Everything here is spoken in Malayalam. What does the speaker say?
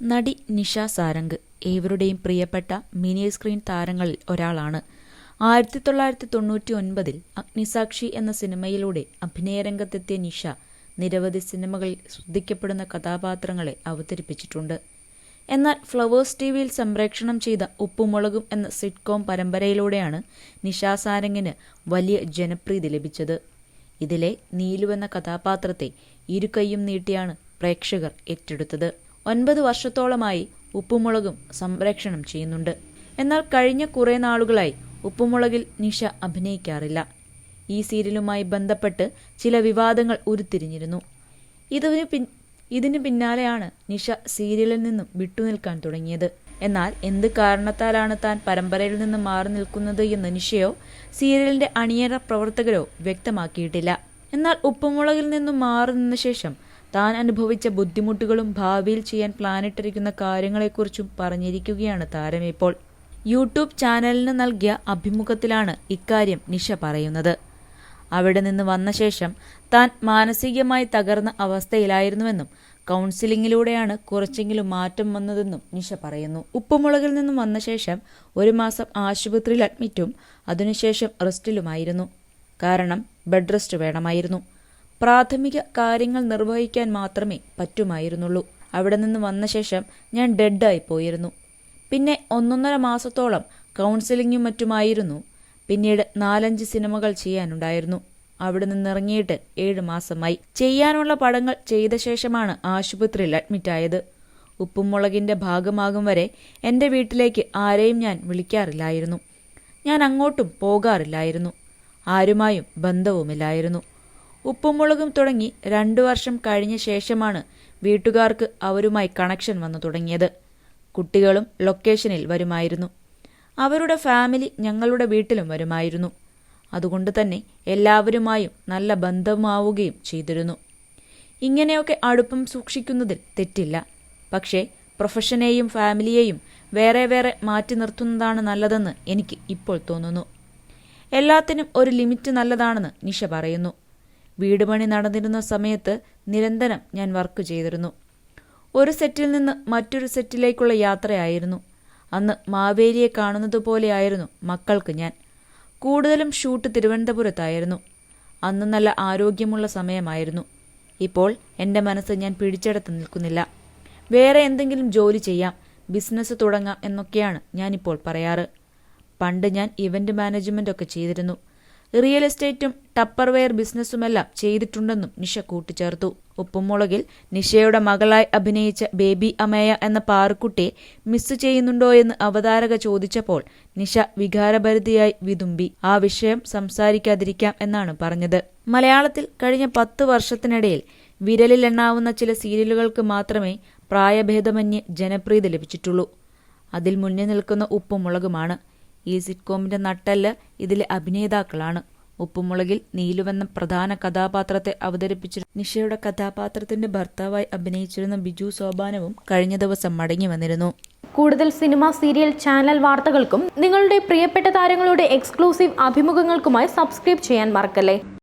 നടി നിഷ സാരംഗ് ഏവരുടെയും പ്രിയപ്പെട്ട മിനി സ്ക്രീൻ താരങ്ങളിൽ ഒരാളാണ്. ആയിരത്തി തൊള്ളായിരത്തി തൊണ്ണൂറ്റി ഒൻപതിൽ അഗ്നിസാക്ഷി എന്ന സിനിമയിലൂടെ അഭിനയരംഗത്തെത്തിയ നിഷ നിരവധി സിനിമകളിൽ ശ്രദ്ധിക്കപ്പെടുന്ന കഥാപാത്രങ്ങളെ അവതരിപ്പിച്ചിട്ടുണ്ട്. എന്നാൽ ഫ്ലവേഴ്സ് ടി വിയിൽ സംപ്രേക്ഷണം ചെയ്ത ഉപ്പുമുളകും എന്ന സിറ്റ്കോം പരമ്പരയിലൂടെയാണ് നിഷ സാരംഗിന് വലിയ ജനപ്രീതി ലഭിച്ചത്. ഇതിലെ നീലു എന്ന കഥാപാത്രത്തെ ഇരുകൈയും നീട്ടിയാണ് പ്രേക്ഷകർ ഏറ്റെടുത്തത്. ഒൻപത് വർഷത്തോളമായി ഉപ്പുമുളകും സംപ്രേക്ഷണം ചെയ്യുന്നുണ്ട്. എന്നാൽ കഴിഞ്ഞ കുറേ നാളുകളായി ഉപ്പുമുളകിൽ നിഷ അഭിനയിക്കാറില്ല. ഈ സീരിയലുമായി ബന്ധപ്പെട്ട് ചില വിവാദങ്ങൾ ഉരുത്തിരിഞ്ഞിരുന്നു. ഇതിന് പിൻ ഇതിന് പിന്നാലെയാണ് നിഷ സീരിയലിൽ നിന്നും വിട്ടുനിൽക്കാൻ തുടങ്ങിയത്. എന്നാൽ എന്ത് കാരണത്താലാണ് താൻ പരമ്പരയിൽ നിന്ന് മാറി നിൽക്കുന്നത് എന്ന് നിഷയോ സീരിയലിന്റെ അണിയറ പ്രവർത്തകരോ വ്യക്തമാക്കിയിട്ടില്ല. എന്നാൽ ഉപ്പുമുളകിൽ നിന്നും മാറി നിന്ന ശേഷം താൻ അനുഭവിച്ച ബുദ്ധിമുട്ടുകളും ഭാവിയിൽ ചെയ്യാൻ പ്ലാനിട്ടിരിക്കുന്ന കാര്യങ്ങളെക്കുറിച്ചും പറഞ്ഞിരിക്കുകയാണ് താരം ഇപ്പോൾ. യൂട്യൂബ് ചാനലിന് നൽകിയ അഭിമുഖത്തിലാണ് ഇക്കാര്യം നിഷ പറയുന്നത്. അവിടെ നിന്ന് വന്ന ശേഷം താൻ മാനസികമായി തകർന്ന അവസ്ഥയിലായിരുന്നുവെന്നും കൗൺസിലിങ്ങിലൂടെയാണ് കുറച്ചെങ്കിലും മാറ്റം വന്നതെന്നും നിഷ പറയുന്നു. ഉപ്പുമുളകിൽ നിന്നും വന്ന ശേഷം ഒരു മാസം ആശുപത്രിയിൽ അഡ്മിറ്റും അതിനുശേഷം റെസ്റ്റിലുമായിരുന്നു. കാരണം ബെഡ് റെസ്റ്റ് വേണമായിരുന്നു. പ്രാഥമിക കാര്യങ്ങൾ നിർവഹിക്കാൻ മാത്രമേ പറ്റുമായിരുന്നുള്ളൂ. അവിടെ നിന്ന് വന്ന ശേഷം ഞാൻ ഡെഡായി പോയിരുന്നു. പിന്നെ ഒന്നൊന്നര മാസത്തോളം കൗൺസിലിങ്ങും മറ്റുമായിരുന്നു. പിന്നീട് നാലഞ്ച് സിനിമകൾ ചെയ്യാനുണ്ടായിരുന്നു. അവിടെ നിന്ന് ഇറങ്ങിയിട്ട് ഏഴ് മാസമായി. ചെയ്യാനുള്ള പടങ്ങൾ ചെയ്ത ശേഷമാണ് ആശുപത്രിയിൽ അഡ്മിറ്റായത്. ഉപ്പുമുളകിന്റെ ഭാഗമാകും വരെ എന്റെ വീട്ടിലേക്ക് ആരെയും ഞാൻ വിളിക്കാറില്ലായിരുന്നു. ഞാൻ അങ്ങോട്ടും പോകാറില്ലായിരുന്നു. ആരുമായും ബന്ധവുമില്ലായിരുന്നു. ഉപ്പുമുളകും തുടങ്ങി രണ്ടു വർഷം കഴിഞ്ഞ ശേഷമാണ് വീട്ടുകാർക്ക് അവരുമായി കണക്ഷൻ വന്നു തുടങ്ങിയത്. കുട്ടികളും ലൊക്കേഷനിൽ വരുമായിരുന്നു. അവരുടെ ഫാമിലി ഞങ്ങളുടെ വീട്ടിലും വരുമായിരുന്നു. അതുകൊണ്ട് തന്നെ എല്ലാവരുമായും നല്ല ബന്ധമാവുകയും ചെയ്തിരുന്നു. ഇങ്ങനെയൊക്കെ അടുപ്പം സൂക്ഷിക്കുന്നതിൽ തെറ്റില്ല. പക്ഷേ പ്രൊഫഷനെയും ഫാമിലിയെയും വേറെ വേറെ മാറ്റി നിർത്തുന്നതാണ് നല്ലതെന്ന് എനിക്ക് ഇപ്പോൾ തോന്നുന്നു. എല്ലാത്തിനും ഒരു ലിമിറ്റ് നല്ലതാണെന്ന് നിഷ പറയുന്നു. വീട് പണി നടന്നിരുന്ന സമയത്ത് നിരന്തരം ഞാൻ വർക്ക് ചെയ്തിരുന്നു. ഒരു സെറ്റിൽ നിന്ന് മറ്റൊരു സെറ്റിലേക്കുള്ള യാത്രയായിരുന്നു. അന്ന് മാവേലിയെ കാണുന്നത് പോലെയായിരുന്നു മക്കൾക്ക് ഞാൻ. കൂടുതലും ഷൂട്ട് തിരുവനന്തപുരത്തായിരുന്നു. അന്ന് നല്ല ആരോഗ്യമുള്ള സമയമായിരുന്നു. ഇപ്പോൾ എന്റെ മനസ്സ് ഞാൻ പിടിച്ചെടുത്ത് നിൽക്കുന്നില്ല. വേറെ എന്തെങ്കിലും ജോലി ചെയ്യാം ബിസിനസ് തുടങ്ങാം എന്നൊക്കെയാണ് ഞാനിപ്പോൾ പറയാറ്. പണ്ട് ഞാൻ ഇവന്റ് മാനേജ്മെന്റ് ഒക്കെ ചെയ്തിരുന്നു. റിയൽ എസ്റ്റേറ്റും ടപ്പർവെയർ ബിസിനസ്സുമെല്ലാം ചെയ്തിട്ടുണ്ടെന്നും നിഷ കൂട്ടിച്ചേർത്തു. ഉപ്പുമുളകിൽ നിഷയുടെ മകളായി അഭിനയിച്ച ബേബി അമേയ എന്ന പാറുക്കുട്ടിയെ മിസ് ചെയ്യുന്നുണ്ടോ എന്ന് അവതാരക ചോദിച്ചപ്പോൾ നിഷ വികാരഭരിതയായി വിതുമ്പി. ആ വിഷയം സംസാരിക്കാതിരിക്കാം എന്നാണ് പറഞ്ഞത്. മലയാളത്തിൽ കഴിഞ്ഞ പത്ത് വർഷത്തിനിടയിൽ വിരലിലെണ്ണാവുന്ന ചില സീരിയലുകൾക്ക് മാത്രമേ പ്രായഭേദമന്യേ ജനപ്രീതി ലഭിച്ചിട്ടുള്ളൂ. അതിൽ മുന്നിൽ നിൽക്കുന്ന ഉപ്പുമുളകുമാണ്. ഈ സിറ്റ്കോമിന്റെ നട്ടെല്ല് ഇതിലെ അഭിനേതാക്കളാണ്. ഉപ്പുമുളകിൽ നീലുവെന്ന പ്രധാന കഥാപാത്രത്തെ അവതരിപ്പിച്ചിരുന്ന നിഷയുടെ കഥാപാത്രത്തിന്റെ ഭർത്താവായി അഭിനയിച്ചിരുന്ന ബിജു സോപാനവും കഴിഞ്ഞ ദിവസം മടങ്ങി വന്നിരുന്നു. കൂടുതൽ സിനിമ സീരിയൽ ചാനൽ വാർത്തകൾക്കും നിങ്ങളുടെ പ്രിയപ്പെട്ട താരങ്ങളുടെ എക്സ്ക്ലൂസീവ് അഭിമുഖങ്ങൾക്കുമായി സബ്സ്ക്രൈബ് ചെയ്യാൻ മറക്കല്ലേ?